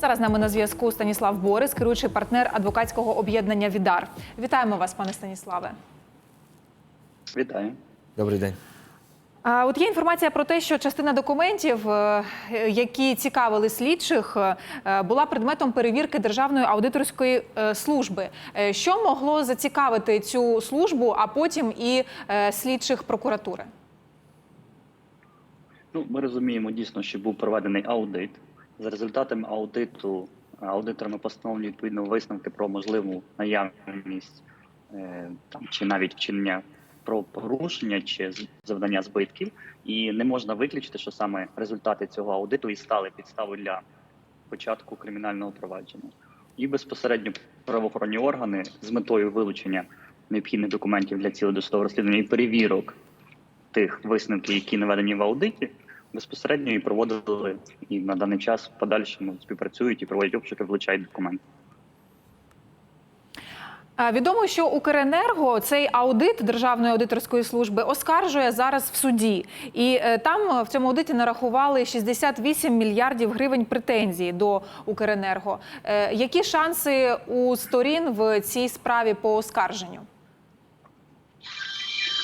Зараз з нами на зв'язку Станіслав Борис, керуючий партнер адвокатського об'єднання Відар. Вітаємо вас, пане Станіславе. Вітаю. Добрий день. А от є інформація про те, що частина документів, е, які цікавили слідчих, е, була предметом перевірки Державної аудиторської е, служби. Що могло зацікавити цю службу, а потім і слідчих прокуратури? Ну, ми розуміємо дійсно, що був проведений аудит. За результатами аудиту аудиторами постановлені відповідно висновки про можливу наявність е, там чи навіть вчинення про порушення чи завдання збитків, і не можна виключити, що саме результати цього аудиту і стали підставою для початку кримінального провадження. І безпосередньо правоохоронні органи з метою вилучення необхідних документів для цілого досудового розслідування і перевірок тих висновків, які наведені в аудиті, безпосередньо і проводили і на даний час в подальшому співпрацюють і проводять обшуки, вилучають документи. Відомо, що Укренерго цей аудит Державної аудиторської служби оскаржує зараз в суді, і е, там в цьому аудиті нарахували 68 мільярдів гривень претензій до Укренерго. Е, Які шанси у сторін в цій справі по оскарженню?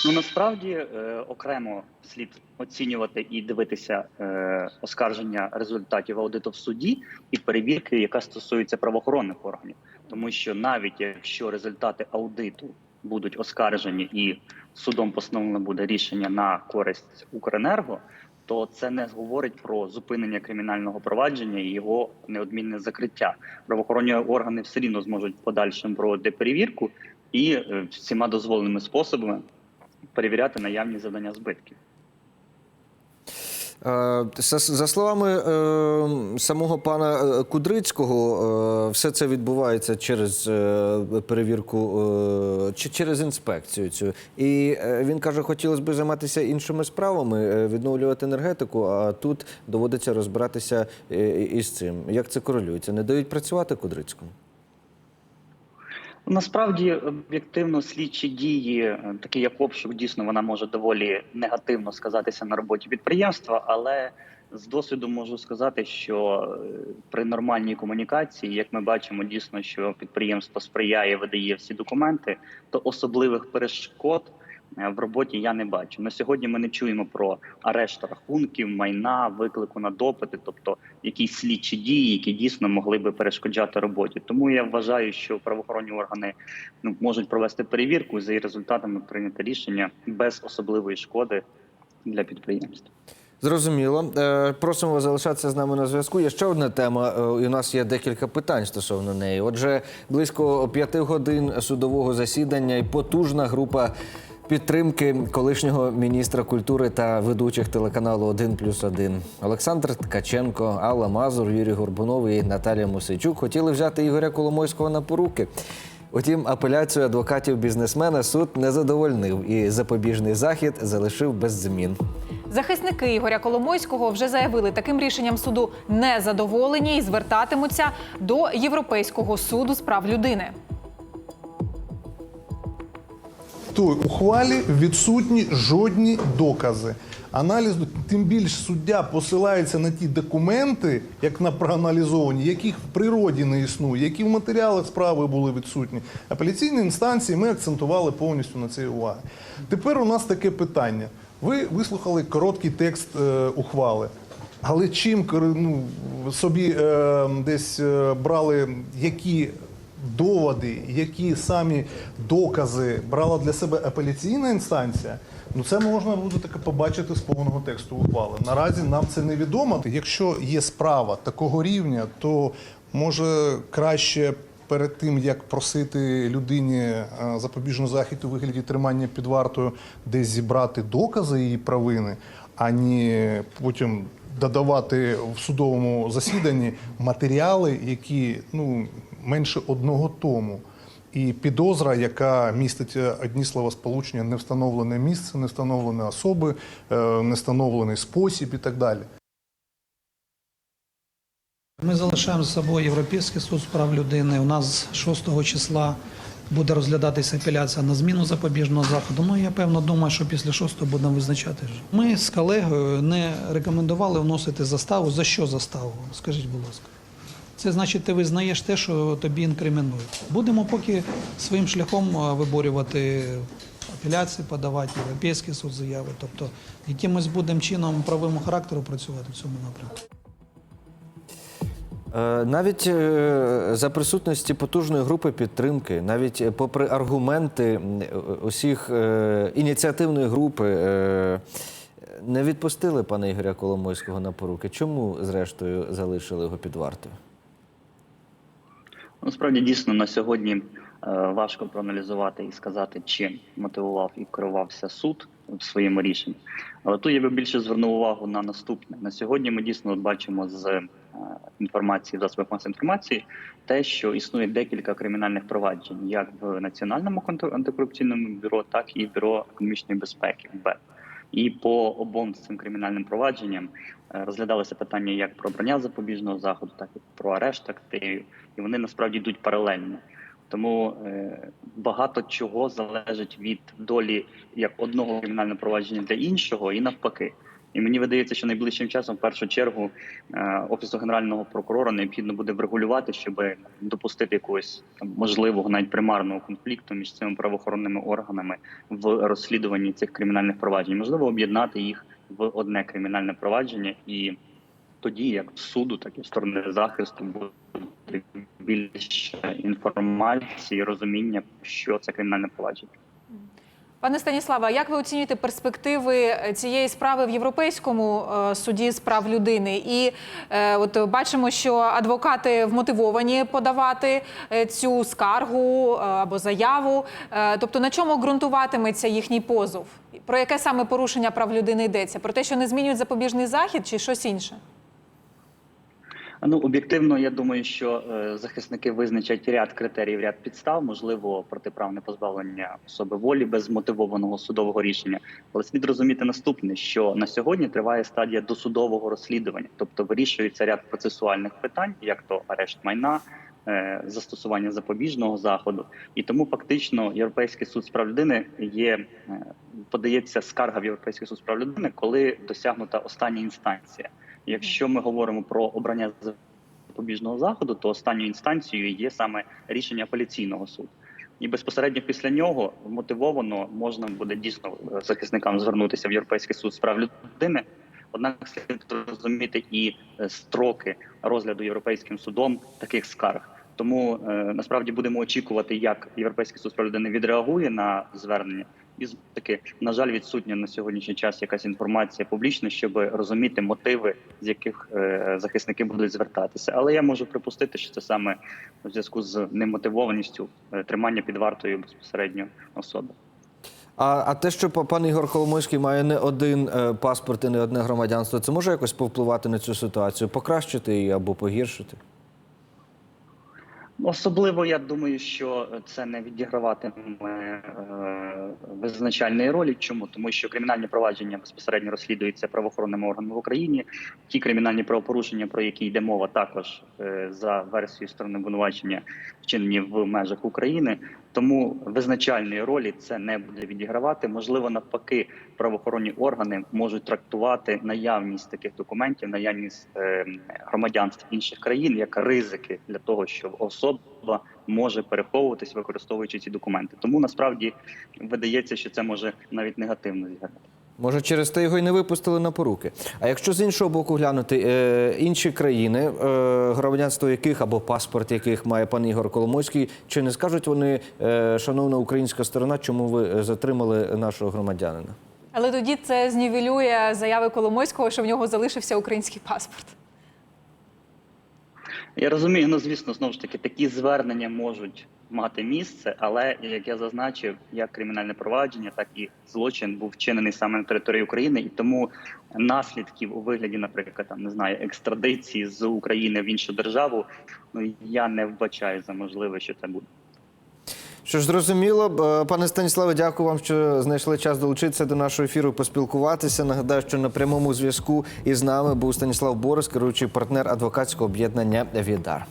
Ну насправді е, окремо слід оцінювати і дивитися е, оскарження результатів аудиту в суді і перевірки, яка стосується правоохоронних органів, тому що навіть якщо результати аудиту будуть оскаржені і судом постановлено буде рішення на користь Укренерго, то це не говорить про зупинення кримінального провадження і його неодмінне закриття. Правоохоронні органи все рівно зможуть в подальшому проводити перевірку і е, всіма дозволеними способами перевіряти наявні завдання збитків. Е, За, словами е, самого пана е, Кудрицького, все це відбувається через перевірку чи через інспекцію. Цю. І він каже, хотілося б займатися іншими справами, відновлювати енергетику, а тут доводиться розбиратися із цим. Як це корелюється? Не дають працювати Кудрицькому? Насправді, об'єктивно, слідчі дії, е, такі як обшук, дійсно вона може доволі негативно сказатися на роботі підприємства, але з досвіду можу сказати, що е, при нормальній комунікації, як ми бачимо, дійсно, що підприємство сприяє, видає всі документи, то особливих перешкод в роботі я не бачу. На сьогодні ми не чуємо про арешт рахунків, майна, виклику на допити, тобто якісь слідчі дії, які дійсно могли би перешкоджати роботі. Тому я вважаю, що правоохоронні органи ну можуть провести перевірку за її результатами прийняти рішення без особливої шкоди для підприємства. Зрозуміло. Е, Просимо вас залишатися з нами на зв'язку. Є ще одна тема, е, і у нас є декілька питань стосовно неї. Отже, близько п'яти годин судового засідання і потужна група підтримки колишнього міністра культури та ведучих телеканалу «1 плюс 1». Олександр Ткаченко, Алла Мазур, Юрій Горбунов і Наталія Мусичук хотіли взяти Ігоря Коломойського на поруки. Утім, апеляцію адвокатів бізнесмена суд не задовольнив і запобіжний захід залишив без змін. Захисники Ігоря Коломойського вже заявили, таким рішенням суду не задоволені і звертатимуться до Європейського суду з прав людини. Той ухвалі відсутні жодні докази. Аналіз, тим більш суддя посилається на ті документи, як на проаналізовані, яких в природі не існує, які в матеріалах справи були відсутні. Апеляційні інстанції ми акцентували повністю на цій увагу. Тепер у нас таке питання. Ви вислухали короткий текст е, ухвали. Але чим ну, собі е, десь е, брали які доводи, які самі докази брала для себе апеляційна інстанція, ну це можна буде таке побачити з повного тексту ухвали. Наразі нам це невідомо. Якщо є справа такого рівня, то може краще. Перед тим як просити людині е, запобіжний захід у вигляді тримання під вартою, десь зібрати докази її провини, ані потім додавати в судовому засіданні матеріали, які ну менше одного тому. І підозра, яка містить е, одні словосполучення, не встановлене місце, не встановлені особи, е, не встановлений спосіб і так далі. Ми залишаємо за собою Європейський суд з прав людини. У нас 6 числа буде розглядатися апеляція на зміну запобіжного заходу. Ну я певно думаю, що після 6 будемо визначати. Ми з колегою не рекомендували вносити заставу. За що заставу? Скажіть, будь ласка. Це значить, ти визнаєш те, що тобі інкримінують. Будемо поки своїм шляхом виборювати апеляції, подавати європейський суд заяви. Тобто якимось будемо чином правового характеру працювати в цьому напрямку. Е, Навіть е, за присутності потужної групи підтримки, навіть е, попри аргументи усіх ініціативної групи, не відпустили пана Ігоря Коломойського на поруки. Чому, зрештою, залишили його під вартою? Насправді дійсно на сьогодні е, важко проаналізувати і сказати, чим мотивував і керувався суд в своєму рішенні. Але тут я би більше звернув увагу на наступне. На сьогодні ми дійсно бачимо з е, інформації в засобах масової інформації те, що існує декілька кримінальних проваджень, як в Національному антикорупційному бюро, так і бюро економічної безпеки. І по обом цим кримінальним провадженням розглядалося питання як про обрання запобіжного заходу, так і про арешт активів, і вони насправді йдуть паралельно. Тому е, багато чого залежить від долі як одного кримінального провадження для іншого, і навпаки. І мені видається, що найближчим часом, в першу чергу, е, офісу генерального прокурора необхідно буде врегулювати, щоб допустити якогось там можливого навіть примарного конфлікту між цими правоохоронними органами в розслідуванні цих кримінальних проваджень. Можливо, об'єднати їх в одне кримінальне провадження, і тоді, як в суду, так і сторони захисту, буде більше інформації, розуміння, що це кримінальне провадження. Пане Станіславе, як ви оцінюєте перспективи е, цієї справи в Європейському е, суді з прав людини? І е, от бачимо, що адвокати вмотивовані подавати цю скаргу або заяву. Тобто на чому ґрунтуватиметься їхній позов? Про яке саме порушення прав людини йдеться? Про те, що не змінюють запобіжний захід, чи щось інше? Ну об'єктивно, я думаю, що е, захисники визначать ряд критеріїв, ряд підстав, можливо, протиправне позбавлення особи волі без мотивованого судового рішення. Але слід розуміти наступне: що на сьогодні триває стадія досудового розслідування, тобто вирішується ряд процесуальних питань, як то арешт майна. е, Застосування запобіжного заходу, і тому фактично Європейський суд з прав людини є е, подається скарга в Європейський суд з прав людини, коли досягнута остання інстанція. Якщо ми говоримо про обрання запобіжного заходу, то останньою інстанцією є саме рішення апеляційного суду. І безпосередньо після нього мотивовано можна буде дійсно е, захисникам звернутися в Європейський суд з прав людини. Однак слід розуміти і е, строки розгляду європейським судом таких скарг. Тому е, насправді будемо очікувати, як європейський суд прав людини відреагує на звернення. І таки, на жаль, відсутня на сьогоднішній час якась інформація публічна, щоб розуміти мотиви, з яких е, захисники будуть звертатися. Але я можу припустити, що це саме у зв'язку з немотивованістю е, тримання під вартою безпосередньо особи. А, а те, що па- пан Ігор Коломойський має не один е, паспорт і не одне громадянство, це може якось повпливати на цю ситуацію, покращити її або погіршити? Особливо я думаю, що це не відіграватиме е, визначальної ролі. Чому тому, що кримінальні провадження безпосередньо розслідуються правоохоронними органами в Україні. Ті кримінальні правопорушення, про які йде мова, також е, за версією сторони обвинувачення вчинені в межах України. Тому визначальної ролі це не буде відігравати. Можливо, навпаки, правоохоронні органи можуть трактувати наявність таких документів, наявність е, громадянств інших країн як ризики для того, що особа може переховуватись, використовуючи ці документи. Тому насправді видається, що це може навіть негативно зіграти. Може, через те його й не випустили на поруки. А якщо з іншого боку глянути е, інші країни, е, громадянство яких або паспорт яких має пан Ігор Коломойський, чи не скажуть вони, е, шановна українська сторона, чому ви е, затримали нашого громадянина? Але тоді це знівелює заяви Коломойського, що в нього залишився український паспорт. Я розумію, ну звісно, знову ж таки, такі звернення можуть мати місце, але як я зазначив, як кримінальне провадження, так і злочин був вчинений саме на території України, і тому наслідків у вигляді, наприклад, там не знаю, екстрадиції з України в іншу державу, ну я не вбачаю за можливе, що це буде. Що ж, зрозуміло, пане Станіславе, дякую вам, що знайшли час долучитися до нашого ефіру, поспілкуватися. Нагадаю, що на прямому зв'язку із нами був Станіслав Борис, керуючий партнер адвокатського об'єднання Відар.